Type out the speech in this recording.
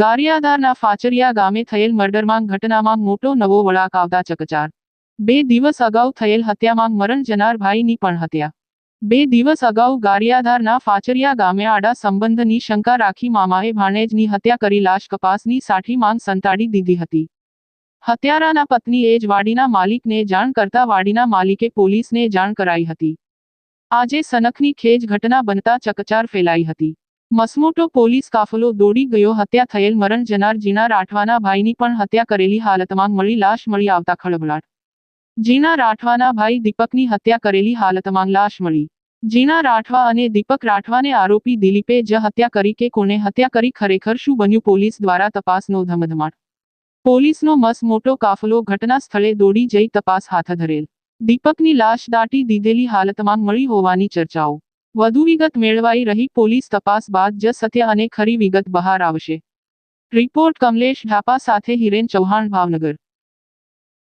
ગારિયાધારના ફાચરિયા ગામે થયેલ મર્ડરમાં ઘટનામાં મોટો નવો વળાક આવતા ચકચાર. બે દિવસ અગાઉ થયેલ હત્યામાં મરણ જનાર ભાઈની પણ હત્યા. બે દિવસ અગાઉ ગારિયાધારના ફાચરિયા ગામે આડા સંબંધની શંકા રાખી મામાએ ભાણેજની હત્યા કરી લાશ કપાસની સાઠી માંગ સંતાડી દીધી હતી. હત્યારાના પત્નીએ જ વાડીના માલિકને જાણ કરતા વાડીના માલિકે પોલીસને જાણ કરાઈ હતી. આજે સનખની ખેજ ઘટના બનતા ચકચાર ફેલાઈ હતી. મસમોટો પોલીસ કાફલો દોડી ગયો, હત્યા થયેલ મરણ જનાર જીના રાઠવાના ભાઈની પણ હત્યા કરેલી હાલતમાં મળી લાશ મળી આવતા ખળભળાટ. જીના રાઠવાના ભાઈ દીપકની હત્યા કરેલી હાલતમાં લાશ મળી. જીના રાઠવા અને દીપક રાઠવાને આરોપી દિલીપે જ હત્યા કરી કે કોને હત્યા કરી ખરેખર શું બન્યું પોલીસ દ્વારા તપાસનો ધમધમાટ. પોલીસનો મસમોટો કાફલો ઘટના સ્થળે દોડી જઈ તપાસ હાથ ધરેલ. દીપકની લાશ દાટી દીધેલી હાલતમાં મળી હોવાની ચર્ચાઓ. વધુ વિગત મેળવાઈ રહી પોલીસ તપાસ બાદ જ સત્ય અને ખરી વિગત બહાર આવશે. રિપોર્ટ કમલેશ ઢાપા સાથે હિરેન ચૌહાણ ભાવનગર.